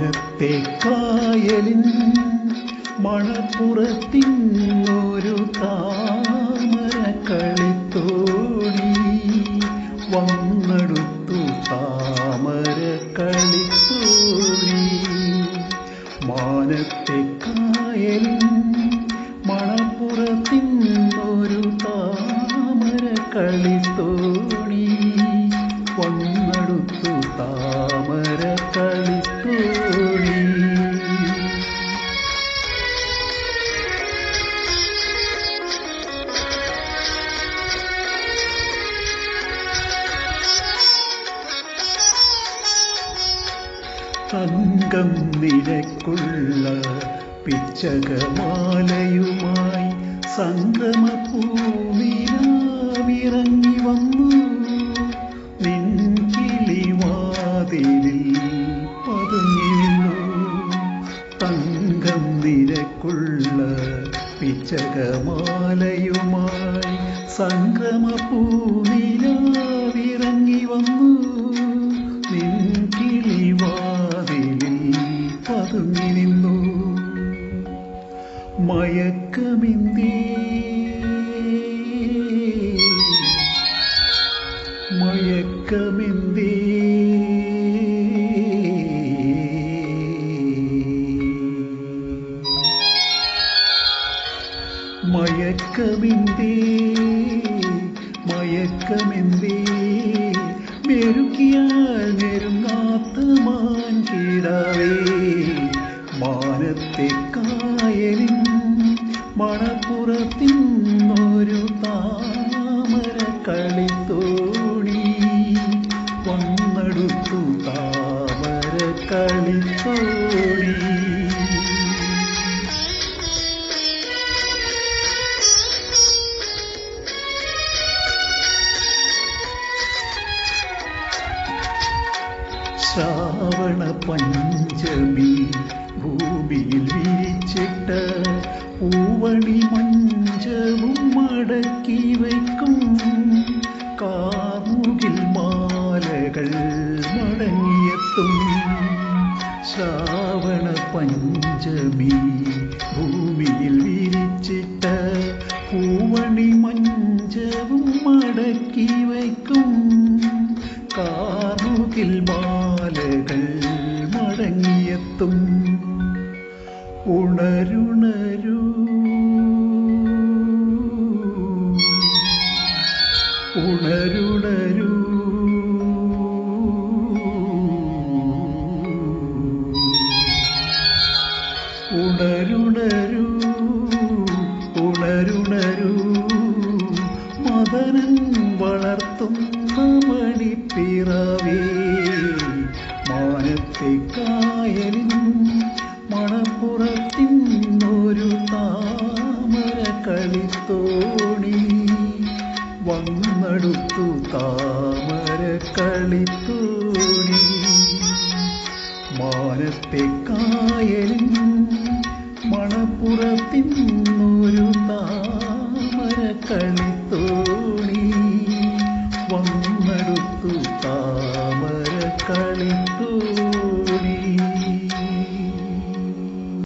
മണത്തെ കായലിൻ മണപ്പുറത്തിനൊരു കാ തങ്കം നിരക്കുള്ള പിച്ചകമാലയുമായി പൂവിനാവിറങ്ങി വന്നു. നിൻകിളിവാതിലിൽ പതുങ്ങി നിന്നു തങ്കം നിരക്കുള്ള പിച്ചകമാലയുമായി സംക്രമ പൂവിലാവിറങ്ങി വന്നു. നിൻകിളിവാതിലിൽ പതുങ്ങി നിന്നു. മയക്കമിന്തി. മയക്കമിന്തി. മയക്കമിന്തി. മയക്കമിന്തി. മെരുക്കിയാൽ മണപ്പുറത്തിന്നൊരു താമര കളിത്തോണി വന്നെടുത്തു താമര കളിത്തോണി ശ്രാവണ പഞ്ചമി ഭൂമിയിൽ വിരിച്ചിട്ട പൂവണി മഞ്ചവും മടക്കി വയ്ക്കും. കാമുകിൽ മാലകൾ മടങ്ങിയെത്തും. ശ്രാവണ പഞ്ചമി ഭൂമിയിൽ വിരിച്ചിട്ട ഉണരുണരൂ. ഉണരുണരൂ ഉണരുണരൂ. മദനൻ വളർത്തുന്ന മണിപ്പിറവേ മാനത്തെ കായലിൻ മണപ്പുറത്തിന്നൊരു താമര കളിത്തോണി വന്നെടുത്തു താമര കളിത്തൂരി മാനത്തെ കായലിൽ മണപ്പുറത്തിന്നൊരു താമര കളിത്തോണി വന്നെടുത്തു താമര കളിത്തോണി